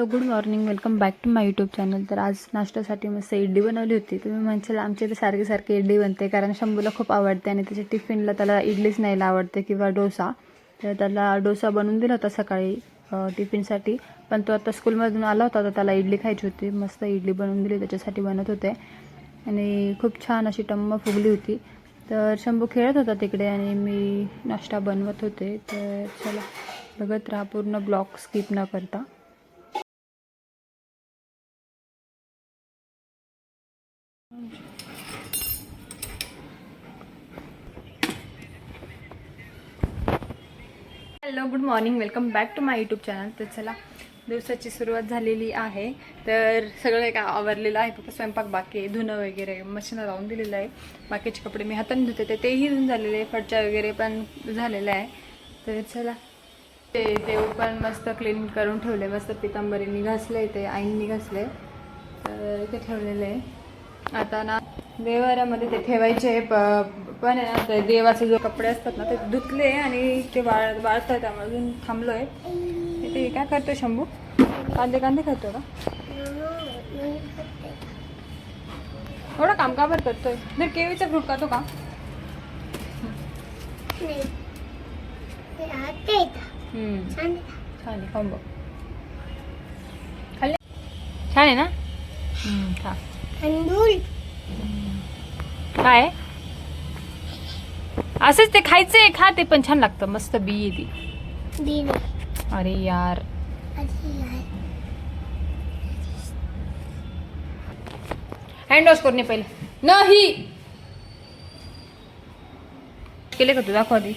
Hello good morning. Welcome back to my YouTube channel. तर आज नाश्त्यासाठी मस्त इडली बनवली होती. तुम्ही म्हणशाल आमच्या इथे सारखी सारखी इडली बनते कारण शंभूला खूप आवडते आणि त्याच्या टिफिनला त्याला इडलीच न्यायला आवडते किंवा डोसा. तर त्याला डोसा बनवून दिला होता सकाळी टिफिनसाठी. पण तो आता स्कूलमधून आला होता तर त्याला इडली खायची होती. मस्त इडली बनवून दिली त्याच्यासाठी बनत होते. आणि खूप छान अशी टम्म फुगली होती. तर शंभू खेळत होता तिकडे आणि मी नाश्ता बनवत होते. तर चला बघत राहा पूर्ण ब्लॉक स्किप न करता hello good morning welcome back to my YouTube channel. तर चला दिवसाची सुरुवात झालेली आहे. तर सगळं काय आवरलेलं आहे फक्त स्वयंपाक बाकी आहे धुणं वगैरे मशीनं लावून दिलेलं आहे. बाकीचे कपडे मी हाताने धुते ते तेही धुऊन झालेले आहे फडच्या वगैरे पण झालेलं आहे. तर चला. ते देव पण मस्त क्लीन करून ठेवले मस्त पितांबरीने आहे ते आईंनी घासले. तर इथे ठेवलेलं आहे. आता ना देवाऱ्यामध्ये ते ठेवायचे प- पण आहे ना ते देवाचे जो कपडे असतात ना ते धुतले आणि ते वाळ वाळतात त्यामुळे अजून थांबलो आहे इथे काय करतोय शंभू? कांदे कांदे खातो का? एवढं काम का बरं करतोय? नाही केळीचा फ्रूट खातो का? छान आहे खाऊन बघ. खाल्ले? छान आहे ना? हम्म, खा. काय? असंच ते खायचंय खा ते पण छान लागतं. मस्त बी आहे ती अरे यार. हँड वॉश करून ये पहिले. नाही. केले का तू? दाखव आधी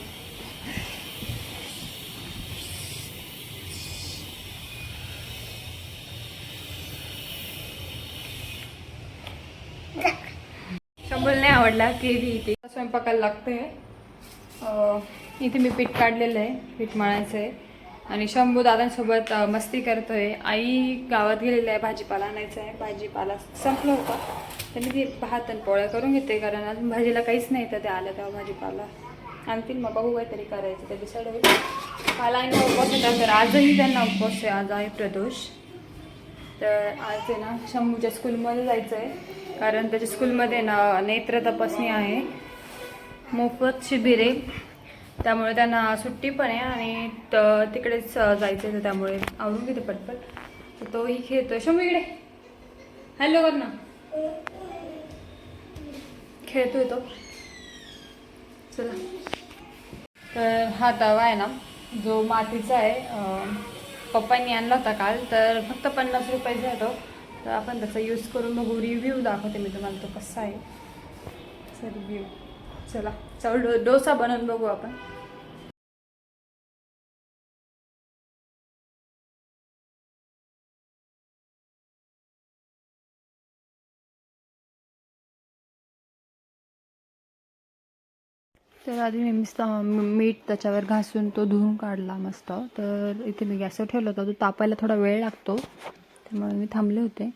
शंभर नाही आवडला केली इथे स्वयंपाकाला लागते. इथे मी पीठ काढलेलं आहे पीठ मळायचं आहे. आणि शंभू दादांसोबत मस्ती करतोय. आई गावात गेलेलं आहे भाजीपाला आणायचा आहे. भाजीपाला संपलं होता. त्यांनी ती भात आणि पोळ्या करून घेते कारण अजून भाजीला काहीच नाही तर ते आलं तेव्हा भाजीपाला. आणतील मग बघू काहीतरी करायचं ते डिसाईड होईल. काल आणि उपवास होता तर आजही त्यांना उपवास आहे. आज आहे प्रदोष. तर आज आहे ना शंभूच्या स्कूलमध्ये जायचं आहे कारण त्याच्या स्कूलमध्ये ना नेत्र तपासणी आहे. मोफत शिबिर आहे. त्यामुळे त्यांना सुट्टी पण आहे आणि त- तिकडेच जायचं आहे तर त्यामुळे आवडून घेते पटपट. तर तोही खेळतो शंभू इकडे. हॅलो कर ना खेळतोय तो. चला. तर हा तवा आहे ना जो मातीचा आहे पप्पांनी आणला होता काल तर फक्त पन्नास रुपयाचा आहे तो तर आपण त्याचा यूज करून बघू रिव्ह्यू दाखवते मी तुम्हाला तो कसा आहे. सर रिव्ह्यू चला चल डो डोसा बनवून बघू आपण. तर आधी मी मस्त मीठ त्याच्यावर घासून तो धुवून काढला मस्त. तर इथे मी गॅसवर ठेवला होता तो तापायला थोडा वेळ लागतो. त्यामुळे मी थांबले होते.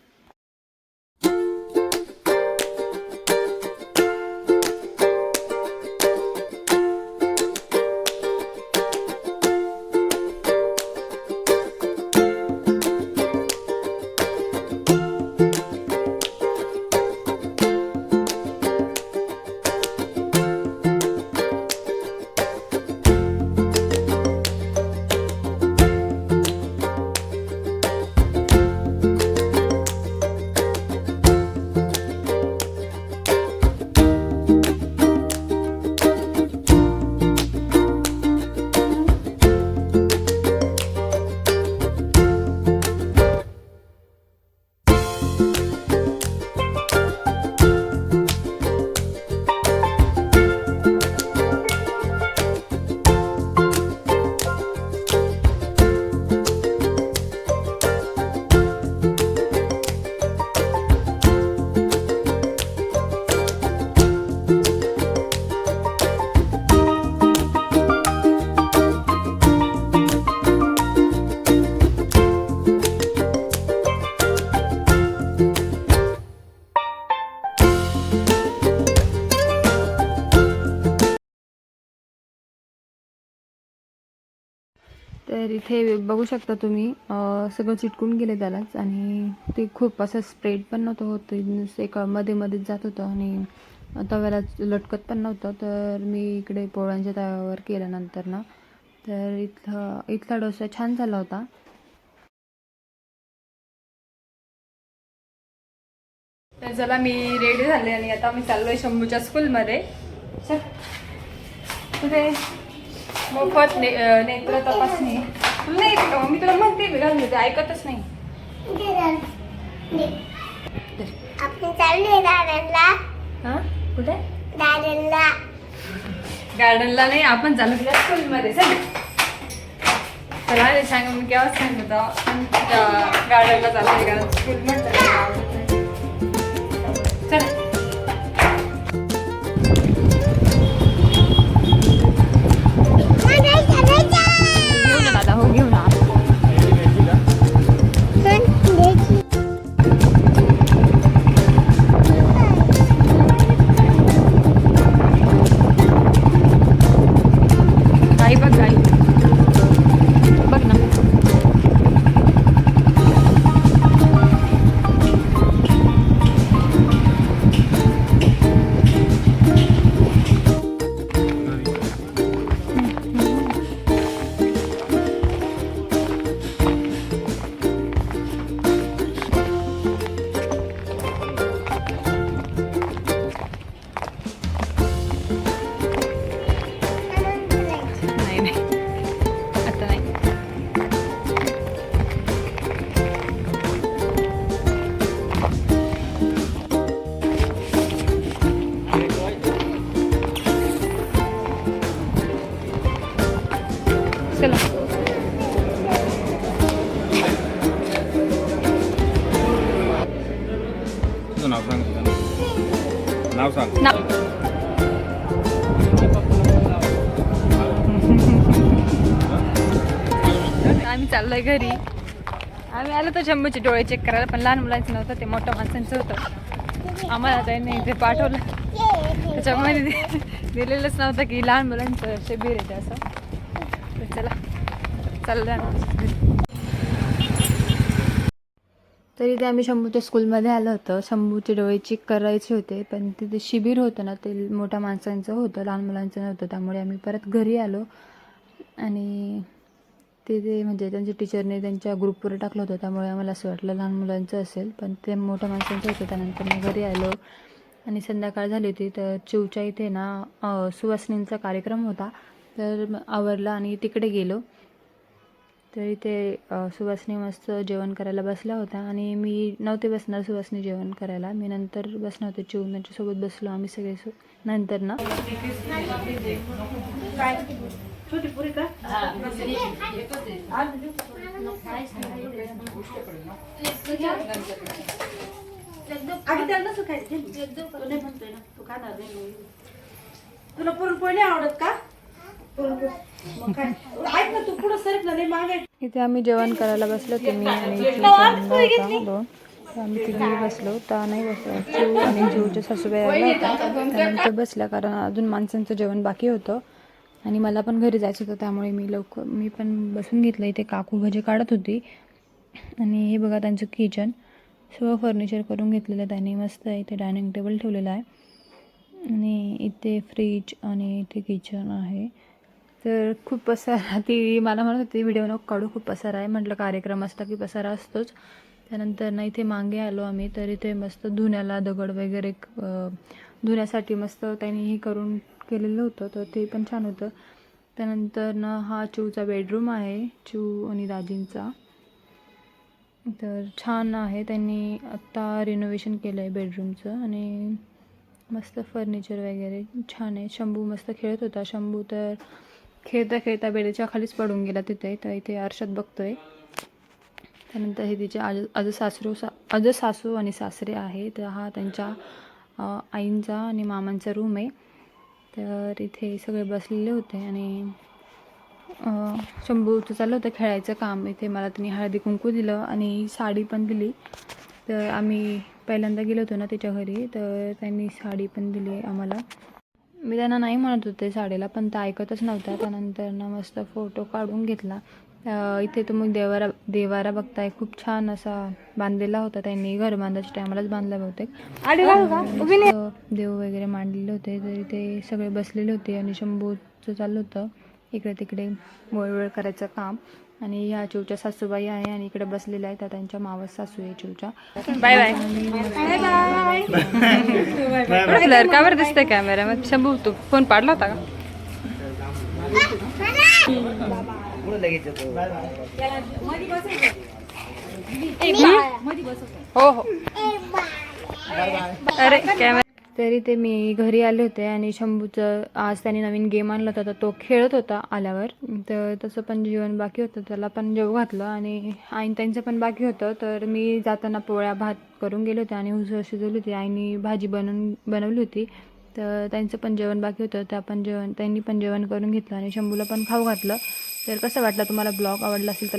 तर इथे बघू शकता तुम्ही सगळं चिटकून गेले त्यालाच आणि ते खूप असं स्प्रेड पण नव्हतं होत. एका मध्ये मध्येच जात होतं आणि तव्याला लटकत पण नव्हतं. तर मी इकडे पोळ्यांच्या तव्यावर केल्यानंतर ना तर इथला इथला डोसा छान झाला होता. तर चला मी रेडी झाले आणि आता मी चाललोय शंभूच्या स्कूलमध्ये चल. कुठे? मोफत ने नेत्र तपासणी. तुला नाही येते का मी तुला म्हणते मी घालून देते. ऐकतच नाही. आपण चाललोय गार्डनला. हां? कुठे? गार्डनला. गार्डनला नाही आपण चालू तुझ्या स्कूलमध्ये. चल. चला सांग मी केव्हा सांगत गार्डनला चाललोय कारण स्कूल म्हटलं चाललोय घरी. आम्ही आलो तर शंभूचे डोळे चेक करायला पण लहान मुलांचं नव्हतं ते मोठ्या माणसांचं होतं. आम्हाला त्यांनी इथे पाठवलं. त्याच्यामुळे दिलेलंच नव्हतं की लहान मुलांचं शिबिर येते असं. तर चला चाललं आम्ही तरी ते आम्ही शंभूच्या स्कूलमध्ये आलं होतं. शंभूचे डोळे चेक करायचे होते पण तिथे शिबिर होतं ना ते मोठ्या माणसांचं होतं लहान मुलांचं नव्हतं. त्यामुळे आम्ही परत घरी आलो. आणि तिथे म्हणजे त्यांच्या टीचरने त्यांच्या ग्रुपवर टाकलं होतं त्यामुळे आम्हाला असं वाटलं लहान मुलांचं असेल. पण ते मोठ्या माणसांचं होतं त्यानंतर मग घरी आलो. आणि संध्याकाळ झाली होती तर चिवच्या इथे ना सुवासिनींचा कार्यक्रम होता. तर आवरला आणि तिकडे गेलो. तर इथे सुवासनी सुवासिनी मस्त जेवण करायला बसल्या होत्या. आणि मी नव्हते बसणार सुवासिनी जेवण करायला. मी नंतर बसणार होते चिवून त्यांच्यासोबत बसलो आम्ही सगळे सो नंतर ना. त्याला खायचं घे. तो नाही म्हणतोय ना तू खाणार नाही. तुला पुरणपोळी आवडत का? पुरणपोळी. मग काय? ऐक ना तू पुढं सरकला नाही मागे. इथे आम्ही जेवण करायला बसलो होते मी आणि होता आम्ही तिघे बसलो तर नाही बसलो चिव आणि चिवच्या सासूबाई आल्या. होत्या त्यानंतर बसल्या कारण अजून माणसांचं जेवण बाकी होतं. आणि मला पण घरी जायचं होतं त्यामुळे मी लवकर मी पण बसून घेतलं इथे काकू भजे काढत होती. आणि हे बघा त्यांचं किचन सगळं फर्निचर करून घेतलेलं आहे त्यांनी. मस्त आहे इथे डायनिंग टेबल ठेवलेला आहे. आणि इथे फ्रीज आणि इथे किचन आहे. तर खूप पसारा ती मला म्हणत होती व्हिडिओ नको काढू खूप पसारा आहे. म्हटलं कार्यक्रम असता की पसारा असतोच. त्यानंतर ना इथे मागे आलो आम्ही तर इथे मस्त धुण्याला दगड वगैरे धुण्यासाठी मस्त त्यांनी हे करून केलेलं होतं तर ते पण छान होतं. त्यानंतर ना हा चिवचा बेडरूम आहे चिव आणि दाजींचा. तर छान आहे त्यांनी आत्ता रिनोव्हेशन केलं आहे बेडरूमचं आणि मस्त फर्निचर वगैरे छान आहे. शंभू मस्त खेळत होता. शंभू तर खेळता खेळता बेडच्या खालीच पडून गेला तिथे तर इथे आरशात बघतोय. त्यानंतर हे तिचे आज आज सासरू सा आज सासू आणि सासरे आहे. तर हा त्यांच्या आईंचा आणि मामांचा रूम आहे. तर इथे सगळे बसलेले होते आणि शंभूचं चाललं होतं खेळायचं काम. इथे मला त्यांनी हळदी कुंकू दिलं आणि साडी पण दिली. तर आम्ही पहिल्यांदा गेलो होतो ना त्याच्या घरी तर त्यांनी साडी पण दिली आम्हाला. मी त्यांना नाही म्हणत होते साडीला पण त्या ऐकतच नव्हत्या. त्यानंतर ना मस्त फोटो काढून घेतला. इथे तुम्ही देवारा देवारा बघताय. खूप छान असा बांधलेला होता त्यांनी. घर बांधायच्या टायमालाच बांधला बहुतेक. देव वगैरे मांडलेले होते. तर इथे सगळे बसलेले होते आणि शंभूचं चाललं होतं. इकडे तिकडे वळवळ करायचं काम. आणि ह्या चिवच्या सासूबाई आहे आणि इकडे बसलेल्या आहेत. त्या त्यांच्या मावस सासू आहे चिवच्या बाय बाय ब्लर का बरं दिसतंय कॅमेऱ्यामध्ये शंभू तू फोन पाडला होता का? हो हो. अरे कॅमेरा तरी ते मी घरी आले होते आणि शंभूचं आज त्याने नवीन गेम आणला होता तर तो खेळत होता आल्यावर. तर तसं पण जेवण बाकी होतं त्याला पण जेव घातलं आणि आईन त्यांचं पण बाकी होतं. तर मी जाताना पोळ्या भात करून गेले होते आणि उसळ शिजवली होती. आईने भाजी बनवून बनवली होती. तर त्यांचं पण जेवण बाकी होतं त्या पण जेवण त्यांनी पण जेवण करून घेतलं आणि शंभूला पण खाऊ घातलं. तर कसं वाटलं? तुम्हाला ब्लॉग आवडला असेल तर